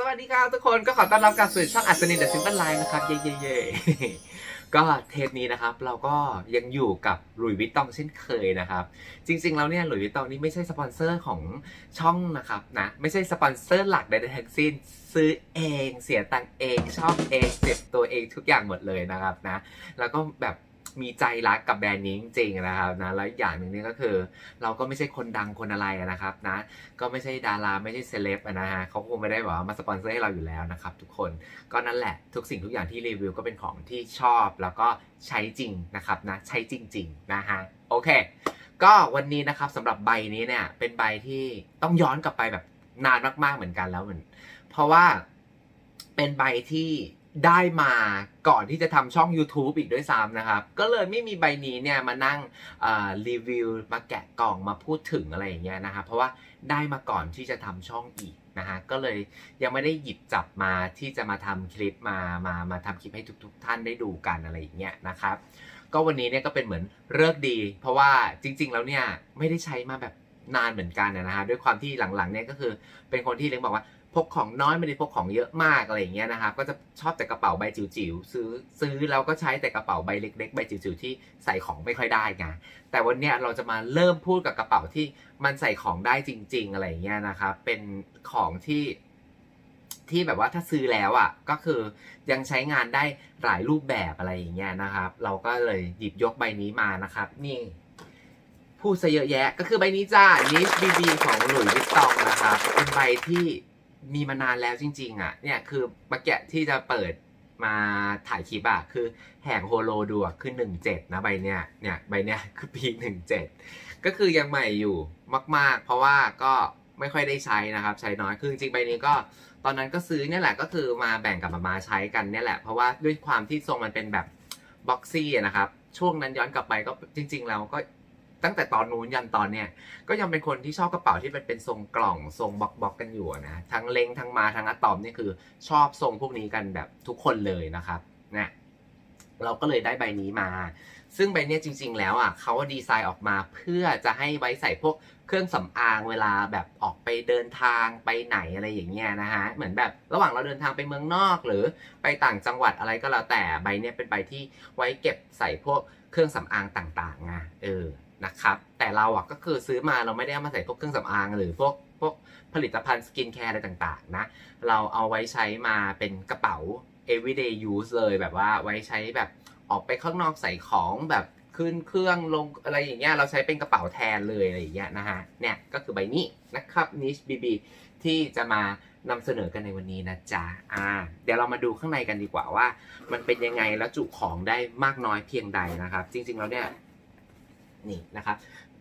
สวัสดีครับทุกคนก็ขอต้อนรับกลับสู่ช่องอัศนินเดอะซิมเปิลไลน์นะครับเย่เย่เย่ก็เทปนี้นะครับ เราก็ยังอยู่กับหลุยวิตตองเช่นเคยนะครับ จริง ๆ แล้วเนี่ยหลุยวิตตองนี่ไม่ใช่สปอนเซอร์ของช่องนะครับนะไม่ใช่สปอนเซอร์หลักใดๆทั้งสิ้น ซื้อเองเสียตังค์เองชอบเองเจ็บตัวเองทุกอย่างหมดเลยนะครับนะ แล้วก็แบบ มีใจรักกับแบรนด์นี้จริงๆนะครับนะแล้วอย่างหนึ่งนี่ก็คือ เราก็ไม่ใช่คนดังคนอะไรนะครับนะก็ไม่ใช่ดาราไม่ใช่เซเลบนะฮะเขาคงไม่ได้แบบว่ามาสปอนเซอร์ให้เราอยู่แล้วนะครับทุกคนก็นั่นแหละทุกสิ่งทุกอย่างที่รีวิวก็เป็นของที่ชอบแล้วก็ใช้จริงนะครับนะใช้จริง ๆนะฮะโอเค ก็วันนี้นะครับสำหรับใบนี้เนี่ยเป็นใบที่ต้องย้อนกลับไปแบบนานมากๆเหมือนกันแล้วเหมือนเพราะว่าเป็นใบที่ ได้มาก่อนที่จะทำช่อง YouTube อีกด้วยซ้ำนะครับ ก็เลยไม่มีใบนี้เนี่ยมานั่งรีวิวมาแกะกล่องมาพูดถึงอะไรอย่างเงี้ยนะครับเพราะว่าได้มาก่อนที่จะทำช่องอีกนะฮะก็เลยยังไม่ได้หยิบจับมาที่จะมาทำคลิปมามามาทำคลิปให้ทุกๆท่านได้ดูกันอะไรอย่างเงี้ยนะครับก็วันนี้เนี่ยก็เป็นเหมือนเลิกดี เพราะว่าจริง ๆ แล้วเนี่ยไม่ได้ใช้มาแบบนานเหมือนกันนะฮะด้วยความที่หลังๆเนี่ยก็คือเป็นคนที่เล็กบอกว่า พกของน้อยไม่ได้พกของเยอะมากอะไรอย่างเงี้ยนะครับก็จะชอบแต่กระเป๋าใบจิ๋วๆซื้อซื้อแล้วก็ใช้แต่กระเป๋าใบเล็ก ๆ ใบจิ๋วๆที่ใส่ของไม่ค่อยได้ไงแต่วันเนี้ยเราจะมาเริ่มพูดกับกระเป๋าที่มันใส่ของได้จริง ๆ อะไรอย่างเงี้ยนะครับเป็นของที่ที่แบบว่าถ้าซื้อแล้วอะก็คือยังใช้งานได้หลายรูปแบบอะไรอย่างเงี้ยนะครับ เราก็เลยหยิบยกใบนี้มานะครับ นี่พูดซะเยอะแยะ ก็คือใบนี้จ้า Niche BB ของหลุยส์วิตตองนะครับเป็นใบที่ มีมานานแล้วจริง ๆ อะ เนี่ยคือเมื่อกี้ที่จะเปิดมาถ่ายคลิปอะคือแหกโฮโลดูอะคือ17นะใบเนี้ยเนี่ยใบเนี้ยคือปี17ก็คือยังใหม่อยู่มาก ๆ เพราะว่าก็ไม่ค่อยได้ใช้นะครับ ใช้น้อยคือจริงๆใบนี้ก็ตอนนั้นก็ซื้อเนี่ยแหละก็คือมาแบ่งกับมามาใช้กันเนี่ยแหละ เพราะว่าด้วยความที่ทรงมันเป็นแบบบ็อกซี่นะครับ ช่วงนั้นย้อนกลับไปก็จริง ๆ แล้วก็ ตั้งแต่ตอนนู้นยันตอนเนี้ยก็ยังเป็นคนที่ชอบกระเป๋าที่มันเป็นทรงกล่องทรงบล็อกบล็อกกันอยู่นะทั้งเล้งทั้งมาทั้งอะตอมนี่คือชอบทรงพวกนี้กันแบบทุกคนเลยนะครับเนี่ยเราก็เลยได้ใบนี้มา ซึ่งใบนี้จริง ๆ แล้วอะเขาดีไซน์ออกมาเพื่อจะให้ไว้ใส่พวกเครื่องสำอางเวลาแบบออกไปเดินทางไปไหนอะไรอย่างเงี้ยนะฮะ เหมือนแบบระหว่างเราเดินทางไปเมืองนอก หรือไปต่างจังหวัดอะไรก็แล้วแต่ใบเนี้ยเป็นใบที่ไว้เก็บใส่พวกเครื่องสำอางต่างๆไงเออ นะครับแต่เราอะก็คือซื้อมาเราไม่ได้เอามาใส่พวกเครื่องสำอางหรือพวกพวกผลิตภัณฑ์สกินแคร์อะไรต่างๆนะเราเอาไว้ใช้มาเป็นกระเป๋า everyday use เลยแบบว่าไว้ใช้แบบออกไปข้างนอกใส่ของแบบขึ้นเครื่องลงอะไรอย่างเงี้ยเราใช้เป็นกระเป๋าแทนเลยอะไรอย่างเงี้ยนะฮะเนี่ยก็คือใบนี้นะครับ Niche BB ที่จะมานำเสนอกันในวันนี้นะจ๊ะอ่าเดี๋ยวเรามาดูข้างในกันดีกว่าว่า มันเป็นยังไงแล้วจุของได้มากน้อยเพียงใดนะครับ จริงๆแล้วเนี่ย นี่นะครับ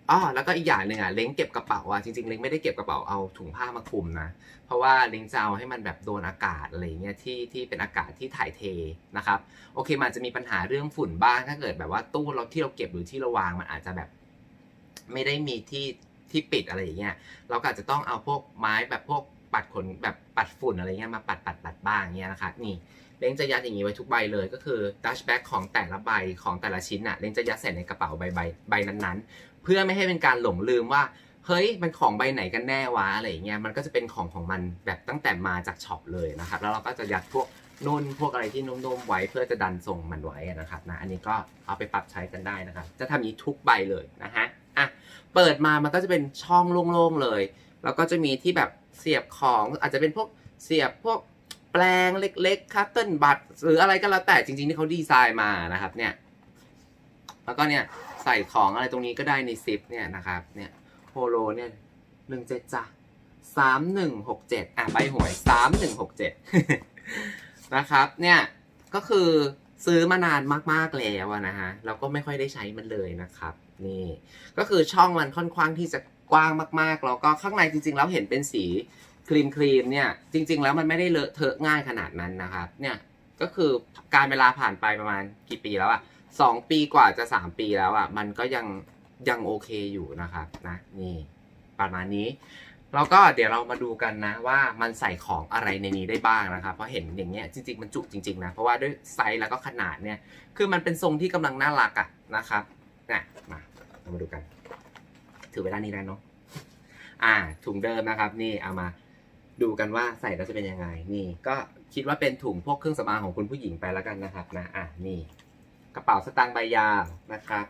อ๋อแล้วก็อีกอย่างหนึ่งอะเล้งเก็บกระเป๋าอะจริงๆเล้งไม่ได้เก็บกระเป๋าเอาถุงผ้ามาคลุมนะ เพราะว่าเลิงจะเอาให้มันแบบโดนอากาศอะไรเงี้ยที่ที่เป็นอากาศที่ถ่ายเทนะครับโอเคมันจจะมีปัญหาเรื่องฝุ่นบ้างถ้าเกิดแบบว่าตู้เราที่เราเก็บหรือที่เราวางมันอาจจะแบบ ไม่ได้มีที่ที่ปิดอะไรอย่างเงี้ยเราก็อาจจะต้องเอาพวกไม้แบบพวกปัดขนแบบปัดฝุ่นอะไรเงี้ยมาปัดปัดปัดบ้างเงี้ยนะคะนี่ เล้งจะยัดอย่างนี้ไว้ทุกใบเลยก็คือดัชแบ็กของแต่ละใบของแต่ละชิ้นอะเล้งจะยัดใส่ในกระเป๋าใบใบใบนั้นๆ เพื่อไม่ให้เป็นการหลงลืมว่าเฮ้ยมันของใบไหนกันแน่วะอะไรอย่างเงี้ยมันก็จะเป็นของของมันแบบตั้งแต่มาจากช็อปเลยนะครับแล้วเราก็จะยัดพวกนุ่นพวกอะไรที่นุ่มๆไว้เพื่อจะดันทรงมันไว้นะครับนะอันนี้ก็เอาไปปรับใช้กันได้นะครับจะทำอย่านี้ทุกใบเลยนะฮะอะเปิดมามันก็จะเป็นช่องโล่งๆเลย แล้วก็จะมีที่แบบเสียบของอาจจะเป็นพวกเสียบพวก แปลงเล็กๆคัตเติ้ลบัตหรืออะไรก็แล้วแต่จริงๆที่เขาดีไซน์มานะครับ เนี่ย แล้วก็เนี่ยใส่ของอะไรตรงนี้ก็ได้ในซิปเนี่ยนะครับ เนี่ยโฮโลเนี่ยหนึ่งเจ็ดจ้ะสามหนึ่งหกเจ็ดอะใบหวยสามหนึ่งหกเจ็ดนะครับ เนี่ยก็คือซื้อมานานมากๆแล้วนะฮะแล้วก็ไม่ค่อยได้ใช้มันเลยนะครับ นี่ ก็คือช่องมันค่อนข้างที่จะกว้างมากๆแล้วก็ข้างในจริงๆแล้วเห็นเป็นสี ครีมครีมเนี่ยจริง ๆ แล้วมันไม่ได้เลอะเทอะง่ายขนาดนั้นนะครับเนี่ยก็คือการเวลาผ่านไปประมาณกี่ปีแล้วอะสองปีกว่าจะสามปีแล้วอะมันก็ยังยังโอเคอยู่นะครับนะนี่ประมาณนี้แล้วก็เดี๋ยวเรามาดูกันนะว่ามันใส่ของอะไรในนี้ได้บ้างนะครับเพราะเห็นอย่างเงี้ยจริง ๆ มันจุจริง ๆ นะ เพราะว่าด้วยไซส์แล้วก็ขนาดเนี่ย คือมันเป็นทรงที่กำลังน่ารักอะนะครับนี่มาเรามาดูกัน ถือเวลานี้ได้เนาะอ่าถุงเดิมนะครับ นี่เอามา ดูกันว่าใส่แล้วจะเป็นยังไง นี่ก็คิดว่าเป็นถุงพวกเครื่องสำอางของคุณผู้หญิงไปแล้วกันนะครับนะอะนี่ กระเป๋าสตางค์ใบยาวนะครับ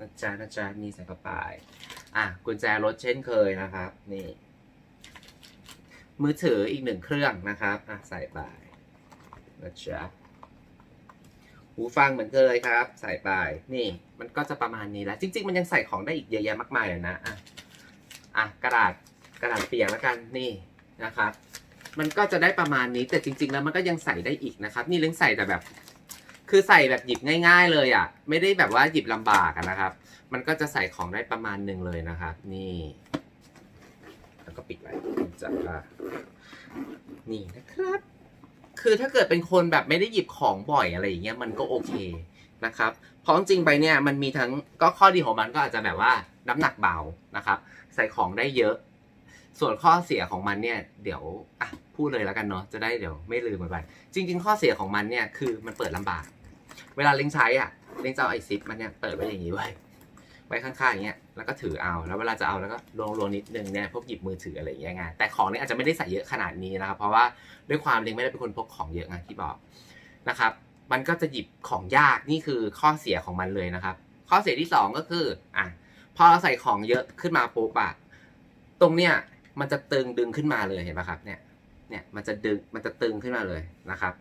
นะจ๊ะนะจ๊ะนี่ใส่กระเป๋าอะกุญแจรถเช่นเคยนะครับ นี่ มือถืออีกหนึ่งเครื่องนะครับอะใส่ไปนะจ๊ะหูฟังเหมือนเคยครับ ใส่ไปนี่ มันก็จะประมาณนี้แล้วจริง ๆ มันยังใส่ของได้อีกเยอะแยะมากมายเลยนะอะอะกระดาษกระดาษเปียกแล้วกันนี่ นะครับ มันก็จะได้ประมาณนี้แต่จริง ๆ แล้วมันก็ยังใส่ได้อีกนะครับ นี่เล้งใส่แต่แบบ คือใส่แบบหยิบง่าย ๆ เลยอะ ไม่ได้แบบว่าหยิบลำบากนะครับ มันก็จะใส่ของได้ประมาณหนึ่งเลยนะครับ นี่แล้วก็ปิดไว้จะอะนี่นะครับ คือถ้าเกิดเป็นคนแบบไม่ได้หยิบของบ่อยอะไรอย่างเงี้ยมันก็โอเคนะครับเพราะจริงๆไปเนี่ยมันมีทั้งก็ข้อดีของมันก็อาจจะแบบว่าน้ำหนักเบานะครับ ใส่ของได้เยอะ ส่วนข้อเสียของมันเนี่ยเดี๋ยวอะพูดเลยแล้วกันเนาะจะได้เดี๋ยวไม่ลืมมันไปจริง ๆ ข้อเสียของมันเนี่ยคือมันเปิดลำบาก เวลาเล้งใช้อะเล้งจะเอาไอซิปมันเนี่ยเปิดไว้อย่างนี้ไว้ไว้ข้างๆอย่างเงี้ยแล้วก็ถือเอาแล้วเวลาจะเอาแล้วก็ลงลงนิดนึงเนี่ยพวกหยิบมือถืออะไรอย่างเงี้ยไงแต่ของเนี่ยอาจจะไม่ได้ใส่เยอะขนาดนี้นะครับเพราะว่าด้วยความเล้งไม่ได้เป็นคนพกของเยอะไงที่บอกนะครับมันก็จะหยิบของยากนี่คือข้อเสียของมันเลยนะครับ ข้อเสียที่สองก็คืออะพอเราใส่ของเยอะขึ้นมาปุ๊บอะตรงเนี้ย มันจะตึงดึงขึ้นมาเลยเห็นปะครับเนี่ยเนี่ยมันจะดึงมันจะตึงขึ้นมาเลยนะครับ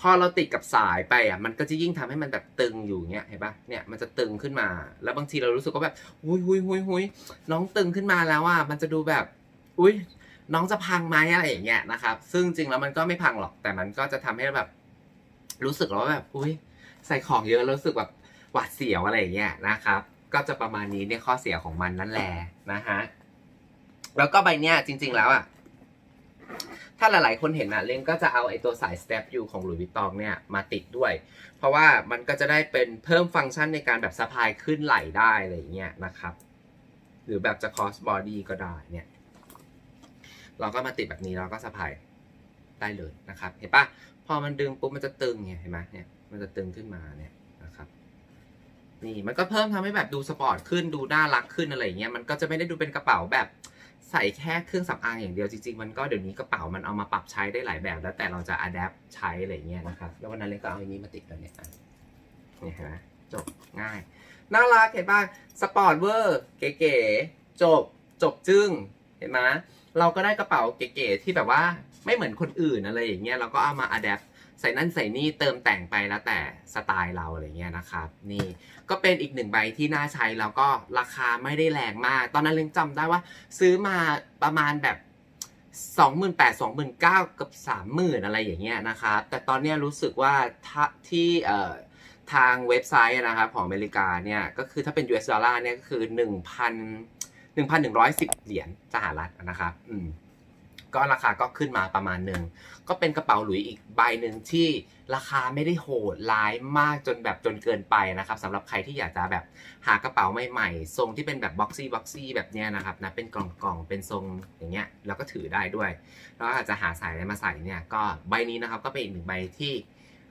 พอเราติดกับสายไปอะมันก็จะยิ่งทำให้มันแบบตึงอยู่เงี้ยเห็นปะเนี่ยมันจะตึงขึ้นมา แล้วบางทีเรารู้สึกว่าแบบหุยหุยหุยหุยน้องตึงขึ้นมาแล้วอะมันจะดูแบบอุ้ยน้องจะพังไหมอะไรอย่างเงี้ยนะครับ ซึ่งจริงแล้วมันก็ไม่พังหรอกแต่มันก็จะทำให้แบบ รู้สึกแล้วว่าแบบอุ้ยใส่ของเยอะรู้สึกแบบหวาดเสียวอะไรอย่างเงี้ยนะครับ ก็จะประมาณนี้เนี่ยข้อเสียของมันนั่นแหละนะฮะ แล้วก็ใบเนี้ยจริง ๆ แล้วอะถ้าหลาย ๆ คนเห็นอะเล้งก็จะเอาไอ้ตัวสาย step u ของหลุยส์วิตตองเนี่ยมาติดด้วย เพราะว่ามันก็จะได้เป็นเพิ่มฟังก์ชันในการแบบสะพายขึ้นไหลได้อะไรอย่างเงี้ยนะครับ หรือแบบจะ cross body ก็ได้เนี่ย เราก็มาติดแบบนี้เราก็สะพายได้เลยนะครับ เห็นปะพอมันดึงปุ๊บมันจะตึงไงเห็นไหมเนี่ยมันจะตึงขึ้นมาเนี่ยนะครับ นี่มันก็เพิ่มทำให้แบบดูสปอร์ตขึ้นดูน่ารักขึ้นอะไรอย่างเงี้ยมันก็จะไม่ได้ดูเป็นกระเป๋าแบบ ใส่แค่เครื่องสำอางอย่างเดียวจริงๆ มันก็เดี๋ยวนี้กระเป๋ามันเอามาปรับใช้ได้หลายแบบ แล้วแต่เราจะอัดแอปใช้อะไรเงี้ยนะครับแล้ววันนั้นเล็กก็เอาอันนี้มาติดแล้วเนี่ยนี่เห็นไหมจบง่ายน่ารักเห็นป่ะสปอร์ตเวอร์เก๋ๆจบจบจึ้งเห็นไหมเราก็ได้กระเป๋าเก๋ๆที่แบบว่าไม่เหมือนคนอื่นอะไรอย่างเงี้ยเราก็เอามาอัดแอป ใส่นั่นใส่นี่เติมแต่งไปแล้วแต่สไตล์เราอะไรเงี้ยนะครับนี่ก็เป็นอีกหนึ่งใบที่น่าใช้แล้วก็ราคาไม่ได้แรงมาก ตอนนั้นเล้งจำได้ว่า ซื้อมาประมาณแบบ 28,000 29,000เกับ30,000 อะไรอย่างเงี้ยนะครับแต่ตอนนี้รู้สึกว่าถ้าที่เอ่อทางเว็บไซต์นะครับของอเมริกาเนี่ยก็คือถ้าเป็น US ดอลลาร์เนี่ยก็คือ 1,000 1,110 เหรียญสหรัฐนะครับอืม ก็ราคาก็ขึ้นมาประมาณหนึ่งก็เป็นกระเป๋าหลุยอีกใบหนึ่งที่ราคาไม่ได้โหดร้ายมากจนแบบจนเกินไปนะครับสำหรับใครที่อยากจะแบบหากระเป๋าใหม่ๆ ทรงที่เป็นแบบบ็อกซี่บ็อกซี่แบบเนี้ยนะครับนะเป็นกล่องๆเป็นทรงอย่างเงี้ยแล้วก็ถือได้ด้วย แล้วอาจจะหาสายอะไรมาใส่เนี่ยก็ใบนี้นะครับก็เป็นอีกหนึ่งใบที่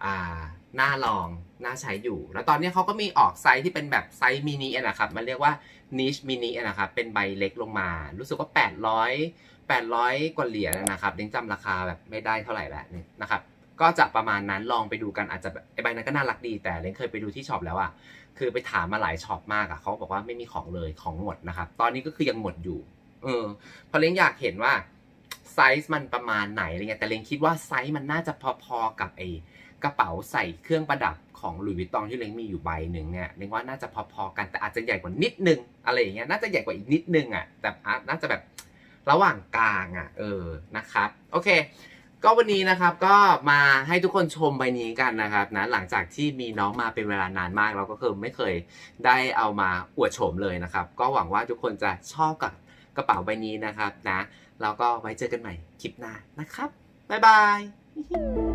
อ่า น่าลอง น่าใช้อยู่ แล้วตอนนี้เขาก็มีออกไซส์ที่เป็นแบบไซส์มินินะครับ มันเรียกว่า niche mini นะครับ เป็นใบเล็กลงมา รู้สึกว่า 800 800 กว่าเหรียญนะครับเด้งจำราคาแบบไม่ได้เท่าไหร่แล้วนะครับ ก็จะประมาณนั้นลองไปดูกันอาจจะไอใบนั้นก็น่ารักดี แต่เล้งเคยไปดูที่ช็อปแล้วอะคือไปถามมาหลายช็อปมากอะเขาบอกว่าไม่มีของเลยของหมดนะครับ ตอนนี้ก็คือยังหมดอยู่ เออเพราะเล้งอยากเห็นว่า ไซส์มันประมาณไหนอะไรเงี้ยแต่เลงคิดว่าไซส์มันน่าจะพอๆกับไอกระเป๋าใส่เครื่องประดับของหลุยส์วิตตองที่เลงมีอยู่ใบหนึ่งเนี่ยเลงว่าน่าจะพอๆกันแต่อาจจะใหญ่กว่านิดนึงอะไรอย่างเงี้ยน่าจะใหญ่กว่าอีกนิดนึงอะแต่น่าจะแบบระหว่างกลางอะเออนะครับโอเค ก็วันนี้นะครับก็มาให้ทุกคนชมใบนี้กันนะครับนะหลังจากที่มีน้องมาเป็นเวลานานมาก เราก็คือไม่เคยได้เอามาอวดโฉมเลยนะครับ ก็หวังว่าทุกคนจะชอบกับกระเป๋าใบนี้นะครับนะ แล้วก็ไว้เจอกันใหม่คลิปหน้านะครับ บ๊ายบาย